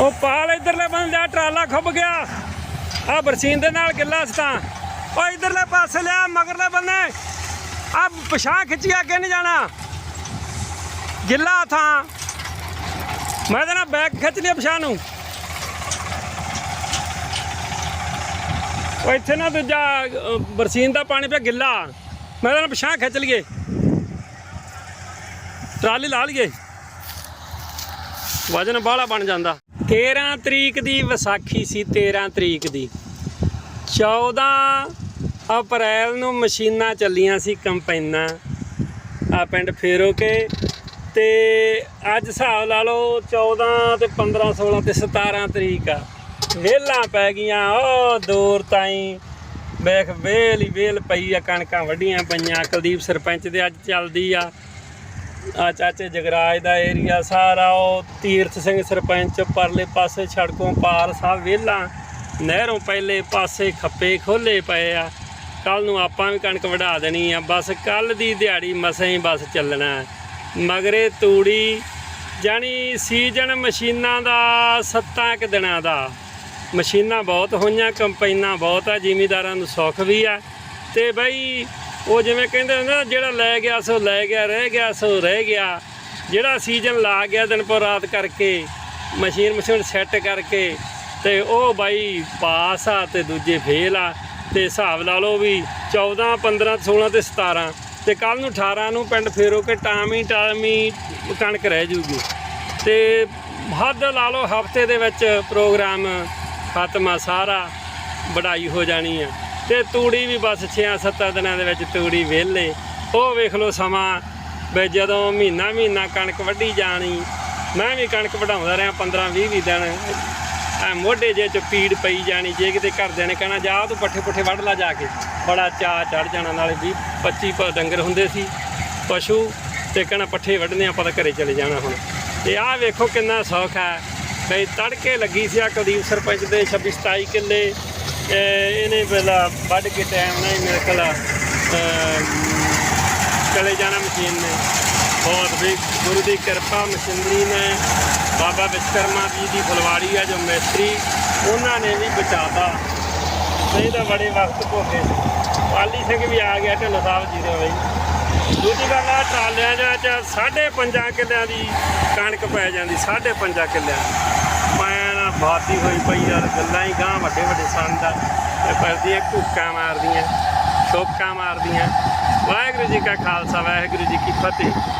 ਉਹ ਪਾਲ ਇਧਰਲੇ ਬੰਦੇ ਦਾ ਟਰਾਲਾ ਖੁੱਬ ਗਿਆ। ਆ ਬਰਸੀਨ ਦੇ ਨਾਲ ਗਿੱਲਾ ਸਤਾ ਉਹ ਇਧਰਲੇ ਪਾਸੇ ਲਿਆ, ਮਗਰਲੇ ਬੰਦੇ ਆ ਪਛਾਂ ਖਿੱਚ ਕੇ ਅੱਗੇ ਨਹੀਂ ਜਾਣਾ। ਗਿੱਲਾ ਥਾਂ। ਮੈਂ ਤਾਂ ਨਾ ਬੈਗ ਖਿੱਚ ਲਿਆ ਪਛਾਂ ਨੂੰ। ਉਹ ਇੱਥੇ ਨਾ ਦੂਜਾ ਬਰਸੀਨ ਦਾ ਪਾਣੀ ਪਿਆ ਗਿੱਲਾ। ਮੈਂ ਤਾਂ ਨਾ ਪਛਾਂ ਖਿੱਚ ਲਈਏ। ਟਰਾਲੀ ਲਾ ਲਈਏ। ਵਜਨ ਬਾਹਲਾ ਬਣ ਜਾਂਦਾ। 13 ਤਰੀਕ ਦੀ ਵਿਸਾਖੀ ਸੀ 13 ਤਰੀਕ ਦੀ। 14 ਅਪ੍ਰੈਲ ਨੂੰ ਮਸ਼ੀਨਾਂ ਚੱਲੀਆਂ ਸੀ ਕੰਪਾਈਨਾਂ ਆ ਪਿੰਡ ਫੇਰੋ ਕੇ ਤੇ ਅੱਜ ਹਿਸਾਬ ਲਾ ਲਓ 14 ਤੇ 15 16 ਤੇ 17 ਤਰੀਕ ਆ। ਵੇਲਾਂ ਪੈ ਗਈਆਂ, ਉਹ ਦੂਰ ਤਾਈਂ ਵੇਖ ਵੇਲ ਹੀ ਵੇਲ ਪਈ ਆ, ਕਣਕਾਂ ਵੱਡੀਆਂ ਪਈਆਂ, ਕੁਲਦੀਪ ਸਰਪੰਚ ਦੇ ਅੱਜ ਚੱਲਦੀ ਆ। ਆ ਚਾਚੇ ਜਗਰਾਜ ਦਾ ਏਰੀਆ ਸਾਰਾ, ਉਹ ਤੀਰਥ ਸਿੰਘ ਸਰਪੰਚ ਪਰਲੇ ਪਾਸੇ ਛੜਕੋਂ ਪਾਰ ਸਭ ਵਿਹਲਾ। ਨਹਿਰੋਂ ਪਹਿਲੇ ਪਾਸੇ ਖੱਪੇ ਖੋਲੇ ਪਏ ਆ। ਕੱਲ ਨੂੰ ਆਪਾਂ ਵੀ ਕਣਕ ਵਢਾ ਦੇਣੀ ਆ। ਬਸ ਕੱਲ ਦੀ ਦਿਹਾੜੀ ਮਸਾਂ ਹੀ ਬਸ ਚੱਲਣਾ। ਮਗਰੇ ਤੂੜੀ, ਜਾਣੀ ਸੀਜ਼ਨ ਮਸ਼ੀਨਾਂ ਦਾ ਸੱਤਾਂ ਕੁ ਦਿਨਾਂ ਦਾ। ਮਸ਼ੀਨਾਂ ਬਹੁਤ ਹੋਈਆਂ, ਕੰਪਾਈਨਾਂ ਬਹੁਤ ਆ, ਜ਼ਿਮੀਦਾਰਾਂ ਨੂੰ ਸੁੱਖ ਵੀ ਆ। ਤੇ ਬਈ ਉਹ ਜਿਵੇਂ ਕਹਿੰਦੇ ਹੁੰਦੇ ਨਾ ਜਿਹੜਾ ਲੈ ਗਿਆ ਸੋ ਲੈ ਗਿਆ, ਰਹਿ ਗਿਆ ਸੋ ਰਹਿ ਗਿਆ। ਜਿਹੜਾ ਸੀਜ਼ਨ ਲਾ ਗਿਆ ਦਿਨ ਪਰ ਰਾਤ ਕਰਕੇ, ਮਸ਼ੀਨ ਮਸ਼ੀਨ ਸੈੱਟ ਕਰਕੇ, ਤੇ ਉਹ ਬਾਈ ਪਾਸ ਆ ਤੇ ਦੂਜੇ ਫੇਲ ਆ, ਤੇ ਹਿਸਾਬ ਲਾ ਲਓ ਵੀ 14 15 16 ਤੇ 17 ਤੇ ਕੱਲ ਨੂੰ 18 ਨੂੰ ਪਿੰਡ ਫੇਰੋ ਕੇ ਟਾਮੀ ਟਾਮੀ ਕਣਕ ਰਹਿ ਜੂਗੀ। ਤੇ ਹੱਦ ਲਾ ਲਓ, ਹਫ਼ਤੇ ਦੇ ਵਿੱਚ ਪ੍ਰੋਗਰਾਮ ਖਤਮ ਆ, ਸਾਰਾ ਵਢਾਈ ਹੋ ਜਾਣੀ ਆ। ਤੇ ਤੂੜੀ ਵੀ ਬਸ 6-7 ਦਿਨਾਂ ਦੇ ਵਿੱਚ ਤੂੜੀ ਵਿਹਲੇ। ਉਹ ਵੇਖ ਲਓ ਸਮਾਂ ਵੀ ਜਦੋਂ ਮਹੀਨਾ ਮਹੀਨਾ ਕਣਕ ਵੱਢੀ ਜਾਣੀ, ਮੈਂ ਵੀ ਕਣਕ ਵਢਾਉਂਦਾ ਰਿਹਾ 15-20 ਦਿਨ। ਐ ਮੋਢੇ ਜੇ ਚ ਪੀੜ ਪਈ ਜਾਣੀ, ਜੇ ਕਿਤੇ ਘਰਦਿਆਂ ਨੇ ਕਹਿਣਾ, ਜਾ ਤੂੰ ਪੱਠੇ ਪੁੱਠੇ ਵੱਢ ਲਾ ਜਾ ਕੇ। ਬੜਾ ਚਾਅ ਚੜ ਜਾਣਾ, ਨਾਲੇ 20 25 ਪ ਡੰਗਰ ਹੁੰਦੇ ਸੀ, ਪਸ਼ੂ, ਤੇ ਕਹਿਣਾ ਪੱਠੇ ਵੱਢਨੇ ਆਪਾਂ ਤਾਂ ਘਰੇ ਚਲੇ ਜਾਣਾ ਹੁਣ। ਤੇ ਆਹ ਵੇਖੋ ਕਿੰਨਾ ਸੌਖ ਹੈ। ਬਈ ਤੜਕੇ ਲੱਗੀ ਸੀ ਆ ਕੁਲਦੀਪ ਸਰਪੰਚ ਦੇ 26 27 ਕਿੱਲੇ ਇਹਨੇ ਪਹਿਲਾਂ ਵੱਢ ਕੇ ਟਾਈਮ ਨਾਲ ਹੀ ਮੇਰੇ ਕੋਲ ਚਲੇ ਜਾਣਾ ਮਸ਼ੀਨ ਨੇ। ਬਹੁਤ ਵੀ ਗੁਰੂ ਦੀ ਕਿਰਪਾ ਮਸ਼ੀਨਰੀ ਨੇ, ਬਾਬਾ ਵਿਸ਼ਕਰਮਾ ਜੀ ਦੀ ਫੁਲਵਾੜੀ ਆ ਜੋ ਮਿਸਤਰੀ, ਉਹਨਾਂ ਨੇ ਵੀ ਬਚਾਤਾ। ਨਹੀਂ ਤਾਂ ਬੜੇ ਵਕਤ ਭੋਗੇ ਪਾਲੀ ਸਿੰਘ ਵੀ ਆ ਗਿਆ ਢਿੱਲੋਂ ਸਾਹਿਬ ਜੀ ਦੇ ਬਈ। ਦੂਜੀ ਗੱਲ ਆ, ਟਰਾਲਿਆਂ ਦੇ ਵਿੱਚ ਸਾਢੇ ਪੰਜਾਂ ਕਿੱਲਿਆਂ ਦੀ ਕਣਕ ਪੈ ਜਾਂਦੀ, ਸਾਢੇ ਪੰਜਾਂ ਕਿੱਲਿਆਂ ਮੈਂ ਹੋਈ ਪਈ ਯਾਰ ਗੱਲਾਂ ਹੀ ਗਾਂ ਵੱਡੇ ਵੱਡੇ ਸੰਦ ਆ ਤੇ ਪਰਦੀਆਂ ਘੁੱਕਾਂ ਮਾਰਦੀਆਂ, ਸ਼ੋਕਾਂ ਮਾਰਦੀਆਂ। ਵਾਹਿਗੁਰੂ ਜੀ ਕਾ ਖਾਲਸਾ, ਵਾਹਿਗੁਰੂ ਜੀ ਕੀ ਫਤਿਹ।